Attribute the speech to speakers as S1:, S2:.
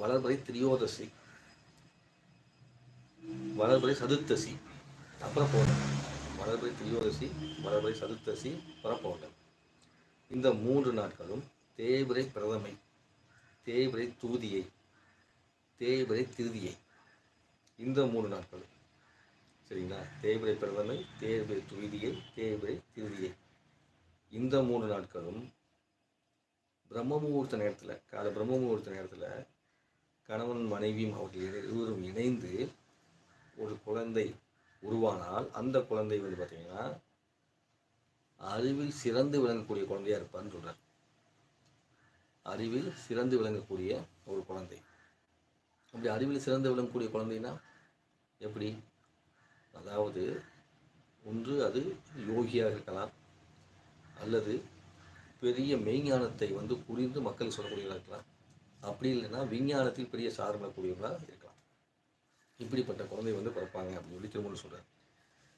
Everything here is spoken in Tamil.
S1: வளர்பிறை திரியோதசி. வளர்பிறை சதுர்த்தசி அப்புறம் பௌர்ணமி வளர்பிறை திரியோதசி வளர்பிறை சதுர்த்தசி அப்புறம் பௌர்ணமி இந்த மூன்று நாட்களும் தேவிரை பிரதமை தேய்பிறை தூதியை தேய்பிறை திருதியை. இந்த மூணு நாட்கள். சரிங்களா? தேய்பிறை பிரதமை தேவிரை துவிதியை தேய்பிறை திருதியை. இந்த மூணு நாட்களும் பிரம்ம முகூர்த்த நேரத்தில் காலை பிரம்ம முகூர்த்த நேரத்தில் கணவன் மனைவியும் அவர்கள் இருவரும் இணைந்து ஒரு குழந்தை உருவானால் அந்த குழந்தை வந்து பார்த்தீங்கன்னா அறிவில் சிறந்து விளங்கக்கூடிய குழந்தையாக இருப்பான்னு சொல்கிறார் அறிவில் சிறந்து விளங்கக்கூடிய ஒரு குழந்தை. அப்படி அறிவில் சிறந்து விளங்கக்கூடிய குழந்தைன்னா எப்படி? அதாவது ஒன்று அது யோகியாக இருக்கலாம். அல்லது பெரிய மெய்ஞானத்தை வந்து புரிந்து மக்களுக்கு சொல்லக்கூடியதாக இருக்கலாம். அப்படி இல்லைன்னா விஞ்ஞானத்தில் பெரிய சாதனை கூடியவர்களாக இருக்கலாம். இப்படிப்பட்ட குழந்தை வந்து பிறப்பாங்க அப்படின்னு சொல்லி திருமணம் சொல்கிறார்